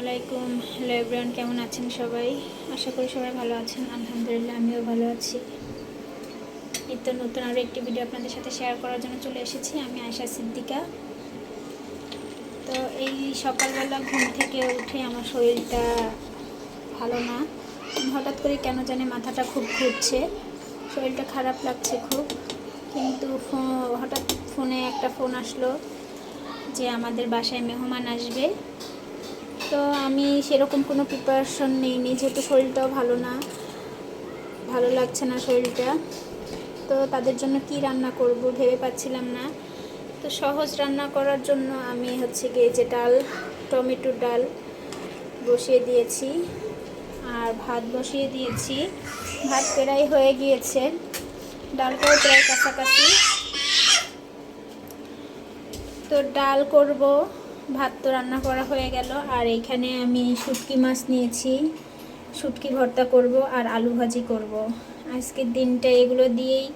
আলাইকুম hello everyone, কেমন আছেন সবাই? আশা করি সবাই ভালো আছেন। আলহামদুলিল্লাহ, আমিও ভালো আছি। নিত্য নতুন আরও একটি ভিডিও আপনাদের সাথে শেয়ার করার জন্য চলে এসেছি। আমি আয়শা সিদ্দিকা। তো এই সকালবেলা ঘুম থেকে উঠে আমার শরীরটা ভালো না। হঠাৎ করে কেন জানি মাথাটা খুব ঘুরছে। শরীরটা খারাপ লাগছে খুব। কিন্তু হঠাৎ ফোনে একটা ফোন আসলো যে আমাদের বাসায় মেহমান আসবে। তো আমি সেরকম কোনো প্রিপারেশন নিইনি, যেহেতু শরীরটাও ভালো না, ভালো লাগছে না শরীরটা। তো তাদের জন্য কি রান্না করব ভেবে পাচ্ছিলাম না। তো সহজ রান্না করার জন্য আমি হচ্ছে গিয়ে যে ডাল, টমেটো ডাল বসিয়ে দিয়েছি, আর ভাত বসিয়ে দিয়েছি। ভাত প্রায় হয়ে গিয়েছে, ডালটাও প্রায় কাছাকাছি। তো ডাল করব ভাত তো রান্না করা হয়ে গেল। আর এইখানে আমি শুটকি মাছ নিয়েছি। শুটকি ভর্তা করব আর আলু ভাজি করব। আজকের দিনটা এগুলো দিয়েই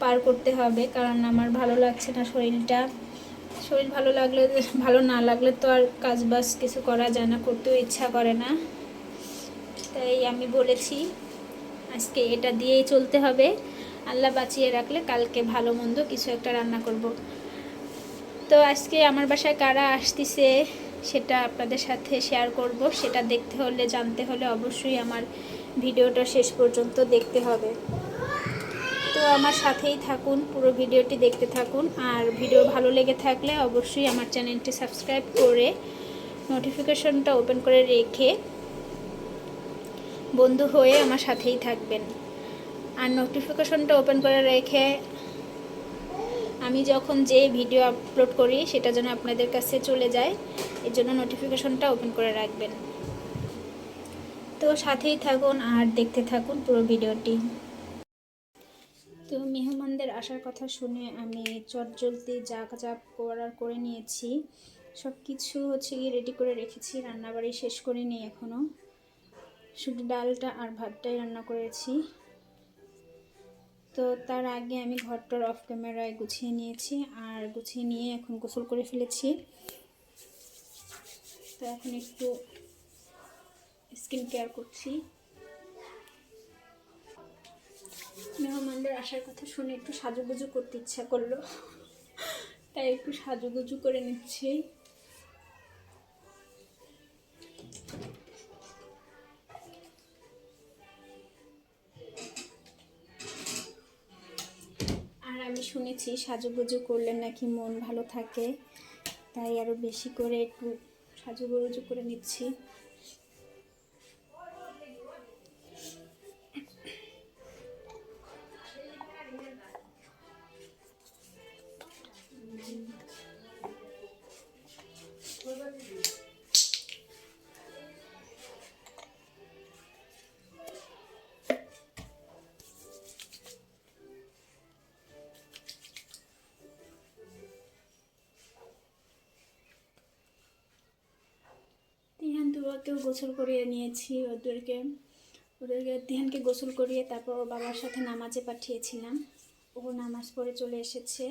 পার করতে হবে, কারণ আমার ভালো লাগছে না শরীরটা। শরীর ভালো লাগলে, ভালো না লাগলে তো আর কাজ বাজ কিছু করা যায় না, করতেও ইচ্ছা করে না। তাই আমি বলেছি, আজকে এটা দিয়েই চলতে হবে। আল্লাহ বাঁচিয়ে রাখলে কালকে ভালো মন্দ কিছু একটা রান্না করব। তো আজকে আমার বাসায় কারা আসতেছে সেটা আপনাদের সাথে শেয়ার করব। সেটা দেখতে হলে, জানতে হলে অবশ্যই আমার ভিডিওটা শেষ পর্যন্ত দেখতে হবে। তো আমার সাথেই থাকুন, পুরো ভিডিওটি দেখতে থাকুন। আর ভিডিও ভালো লেগে থাকলে অবশ্যই আমার চ্যানেলটি সাবস্ক্রাইব করে নোটিফিকেশনটা ওপেন করে রেখে বন্ধু হয়ে আমার সাথেই থাকবেন। আর নোটিফিকেশনটা ওপেন করে রেখে আমি যখন যে ভিডিও আপলোড করি, সেটা যেন আপনাদের কাছে চলে যায়, এর জন্য নোটিফিকেশনটা ওপেন করে রাখবেন। তো সাথেই থাকুন আর দেখতে থাকুন পুরো ভিডিওটি তো মেহমানদের আসার কথা শুনে আমি চটজলদি যা যা করার করে নিয়েছি। সব কিছু হচ্ছে গিয়ে রেডি করে রেখেছি, রান্নাবাড়ি শেষ করিনি এখনও শুধু ডালটা আর ভাতটাই রান্না করেছি। তো তার আগে আমি ঘরটার অফ ক্যামেরায় গুছিয়ে নিয়েছি আর গুছিয়ে নিয়ে এখন গোসল করে ফেলেছি। তো এখন একটু স্কিন কেয়ার করছি। মেহমানদের আসার কথা শুনে একটু সাজুগুজু করতে ইচ্ছা করল, তাই একটু সাজুগুজু করে নিচ্ছি। শুনেছি, সাজুগুজু করলে নাকি মন ভালো থাকে। তাই আরও বেশি করে একটু সাজুগুজু করে নিচ্ছি। তিহান গোসল করিয়ে নিয়েছি, ওদেরকে ওদেরকে তিহানকে গোসল করিয়ে তারপর ওর বাবার সাথে নামাজে পাঠিয়েছিলাম। ও নামাজ পড়ে চলে এসেছে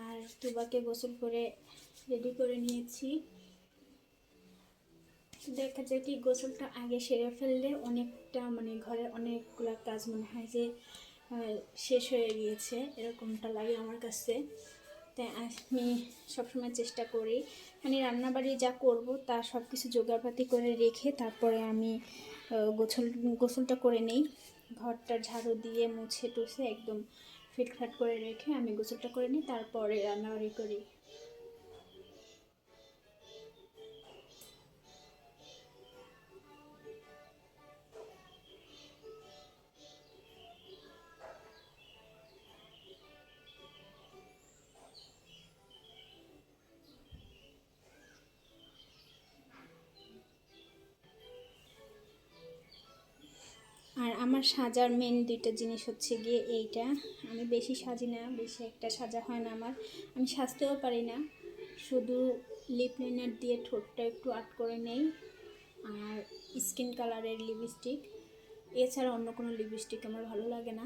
আর তুবাকে গোসল করে রেডি করে নিয়েছি। দেখা যায় কি গোসলটা আগে সেরে ফেললে অনেকটা মানে ঘরের অনেকগুলো কাজ মনে হয় যে শেষ হয়ে গিয়েছে, এরকমটা লাগে আমার কাছে। তাই আমি সবসময় চেষ্টা করি। মানে রান্নাবাড়ি যা করব তা সব কিছু জোগাড়পাতি করে রেখে তারপরে আমি গোসল গোসলটা করে নেই। ঘরটা ঝাড়ু দিয়ে মুছে টুছে একদম ফিটফাট করে রেখে আমি গোসলটা করে নিই, তারপরে রান্নাবাড়ি করি। আমার সাজার মেন দুইটা জিনিস হচ্ছে গিয়ে এইটা। আমি বেশি সাজি না, বেশি একটা সাজা হয় না আমার। আমি সাজতেও পারি না। শুধু লিপ লাইনার দিয়ে ঠোঁটটা একটু আর্ট করে নেই। আর স্কিন কালারের লিপস্টিক এছাড়া অন্য কোনো লিপস্টিক আমার ভালো লাগে না।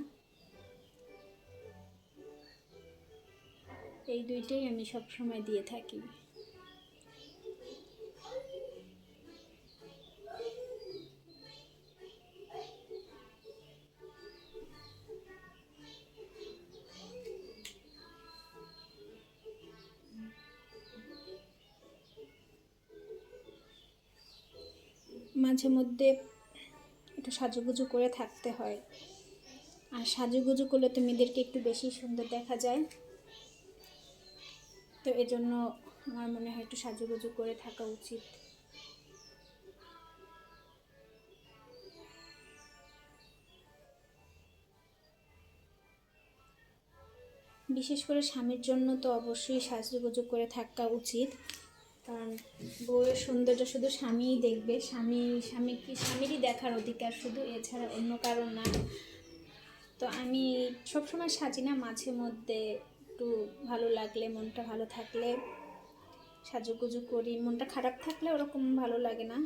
এই দুইটাই আমি সব সময় দিয়ে থাকি। মাঝে মধ্যে একটু সাজুগুজু করে থাকতে হয়। আর সাজুগুজু করলে তো মেয়েদেরকে একটু বেশি সুন্দর দেখা যায়। তো এজন্য আমার মনে হয় একটু সাজুগুজু করে থাকা উচিত। বিশেষ করে স্বামীর জন্য তো অবশ্যই সাজুগুজু করে থাকা উচিত। কারণ বউয়ের সৌন্দর্য শুধু স্বামীই দেখবে। স্বামী স্বামী কি, স্বামীরই দেখার অধিকার শুধু এছাড়া অন্য কারণ না। তো আমি সবসময় সাজি না, মাঝে মধ্যে একটু ভালো লাগলে, মনটা ভালো থাকলে সাজুগুজু করি। মনটা খারাপ থাকলে ওরকম ভালো লাগে না।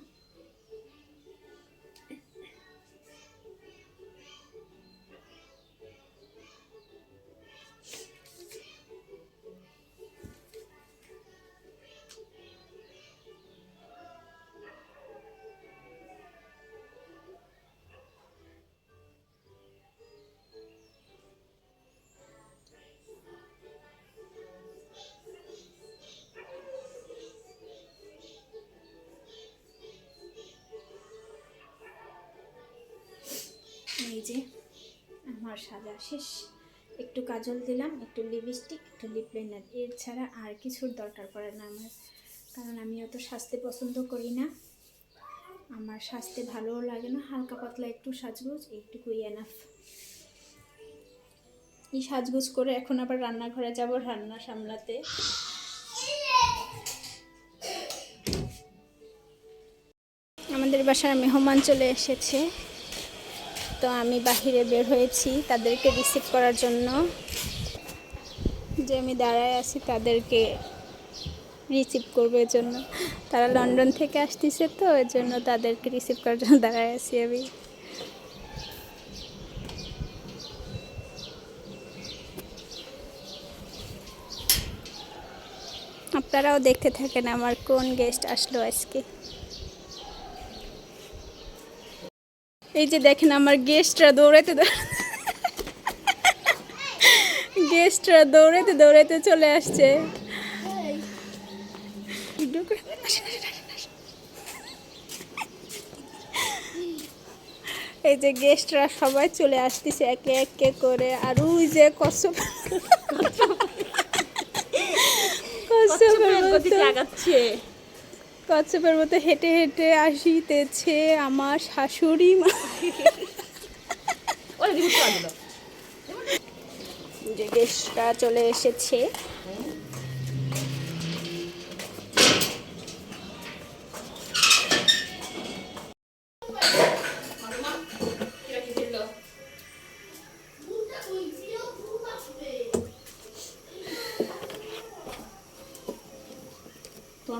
সাজা। শেষ। একটু কাজল দিলাম, একটু লিপস্টিক একটু লিপ লাইনার এর ছাড়া আর কিছুর দরকার পড়ে না আমার, কারণ আমি অত সাজতে পছন্দ করি না। আমার সাজতে ভালোও লাগে না, হালকা পাতলা একটু সাজগোজ, এইটুকুই এনাফ এই সাজগোজ করে এখন আবার রান্নাঘরে যাব রান্না সামলাতে। আমাদের বাসার মেহমান চলে এসেছে। তো আমি বাহিরে বের হয়েছি তাদেরকে রিসিভ করার জন্য। যে আমি দাঁড়ায় আছি তাদেরকে রিসিভ করব এর জন্য। তারা লন্ডন থেকে আসতেছে তো, এর জন্য তাদেরকে রিসিভ করার জন্য দাঁড়ায় আছি আমি। আপনারাও দেখতে থাকেন আমার কোন গেস্ট আসলো আজকে। এই যে দেখেন আমার গেস্টরা দৌড়াতে গেস্টরা দৌড়াতে দৌড়াতে চলে আসছে। এই যে গেস্টরা সবাই চলে আসতেছে একে একে করে। আর ওই যে কচ্ছপের মতো লাগাচ্ছে কচ্ছপের মতো হেঁটে হেঁটে আসিতেছে আমার শাশুড়ি মা। যে গেস্টরা চলে এসেছে।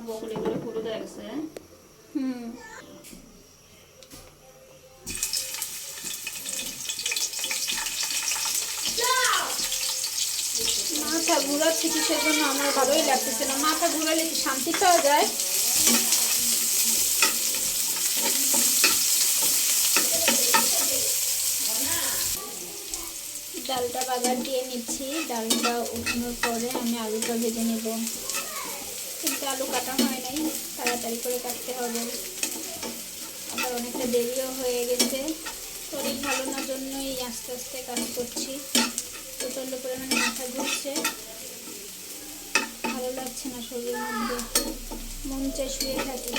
তোমার বকুল এগুলো পুরো দেয়া গেছে? হুম। মাথা ঘুরাচ্ছে কিসের জন্য? আমার ভালোই লাগতেছে না। মাথা ঘুরালে কি শান্তি পাওয়া যায়? ডালটা বাগার দিয়ে নিচ্ছি। ডালটা উঠানোর পরে আমি আলুটা ভেজে নেব। আলু কাটা হয় নাই, তাড়াতাড়ি করে কাটতে হবে। আবার অনেকটা দেরিও হয়ে গেছে। শরীর ভালো না জন্যই আস্তে আস্তে কাজ করছি। প্রচণ্ড পরিমাণে মাথা ঘুরছে। ভালো লাগছে না শরীরের মধ্যে। মন চাই শুয়ে থাকি।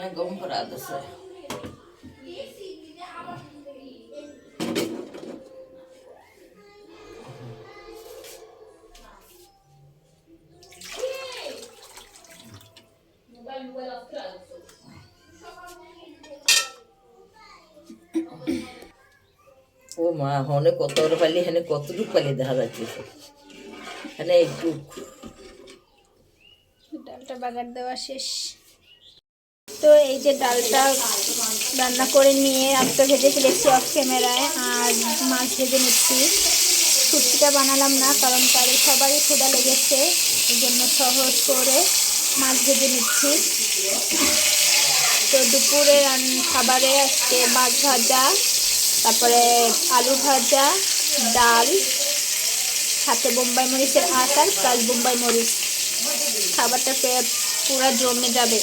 এখানে গম করা আছে। ও মা, হনে কত পালি, হেনে কতটুক পালি দেখা যাচ্ছে। এখানে একটু। ডালটা বাগার দেওয়া শেষ। তো এই যে ডালটা রান্না করে নিয়ে আমি তো ভেজে ফেলেছি অফ ক্যামেরায় আর মাছ ভেজে নিচ্ছি। সুটকিটা বানালাম না, কারণ তাদের সবারই ক্ষুদা লেগেছে, এই জন্য সহজ করে মাছ ভেজে নিচ্ছি। তো দুপুরে খাবারে আজকে মাছ ভাজা, তারপরে আলু ভাজা, ডাল, সাথে বোম্বাই মরিচের আচার প্লাস বোম্বাই মরিচ। খাবারটা পুরো জমে যাবে।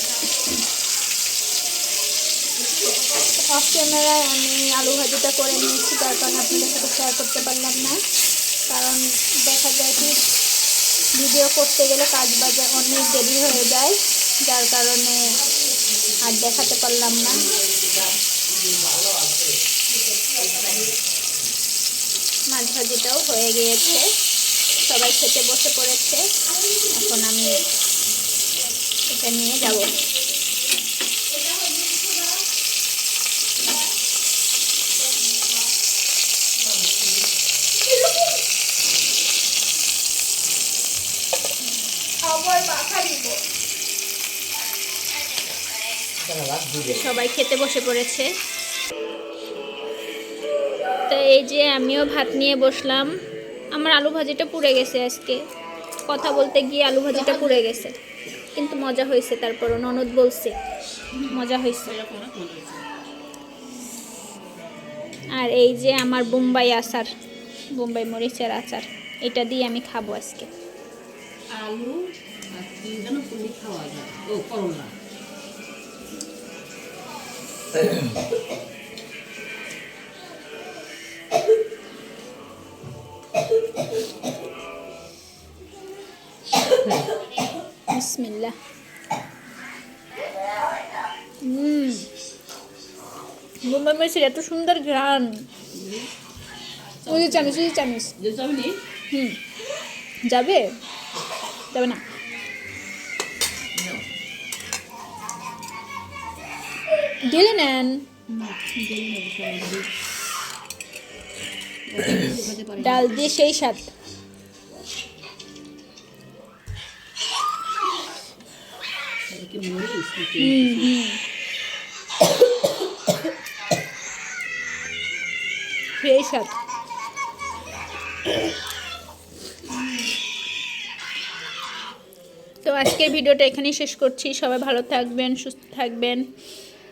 অফ ক্যামেরায় আমি আলু ভাজিটা করে নিয়েছি, তার কারণে আপনাদের সাথে শেয়ার করতে পারলাম না। কারণ দেখা যায় কি ভিডিও করতে গেলে কাজ বাজার অনেক দেরি হয়ে যায়, যার কারণে আর দেখাতে পারলাম না। মাছ ভাজিটাও হয়ে গিয়েছে, সবাই খেতে বসে পড়েছে, এখন আমি এটা নিয়ে যাব। সবাই খেতে বসে পড়েছে। তো এই যে আমিও ভাত নিয়ে বসলাম। আমার আলু ভাজিটা পুড়ে গেছে আজকে। কথা বলতে গিয়ে আলু ভাজিটা পুড়ে গেছে। কিন্তু মজা হয়েছে তারপরও ননদ বলছে মজা হয়েছে। আর এই যে আমার বোম্বাই আচার বোম্বাই মরিচের আচার এটা দিয়ে আমি খাব আজকে। আলু কি যেন পুলি খাওয়া যায় ও করলা বিসমিল্লাহ। হুম বোম্বাই মরিচের এত সুন্দর ঘ্রাণ। ওই যে চামিচ ওই যে চামিচ। যাবি হুম। যাবে? যাবে না। গেলে নেন ডাল দিয়ে সেই স্বাদ সেই স্বাদ তো আজকের ভিডিওটা এখানেই শেষ করছি। সবাই ভালো থাকবেন, সুস্থ থাকবেন।